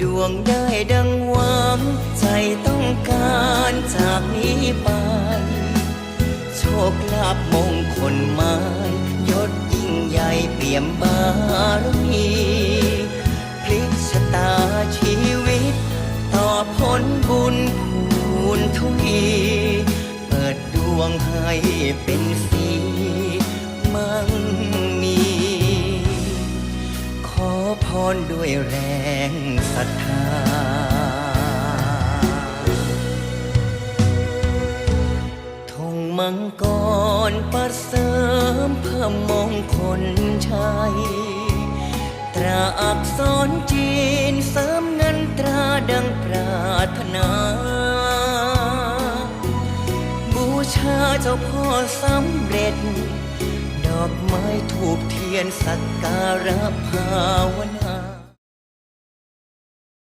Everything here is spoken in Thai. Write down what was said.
ดวงได้ดังหวัง ใจต้องการจากนี้ไป โชคลาภมงคลไม้ยศยิ่งใหญ่เปี่ยมบารมีพลิกชะตาชีวิต ต่อผลบุญคูณทวีเปิดดวงให้เป็นสีมั่งมี ขอพรด้วยแรง ศรัทธา ธงมังกรประเสริมพิ่มมงคลชัย ตราอักษรจีนเสริมเงินตราดังปรารถนา บูชาเจ้าพ่อสำเร็จ ดอกไม้ถูกเทียนสักการะภาวนา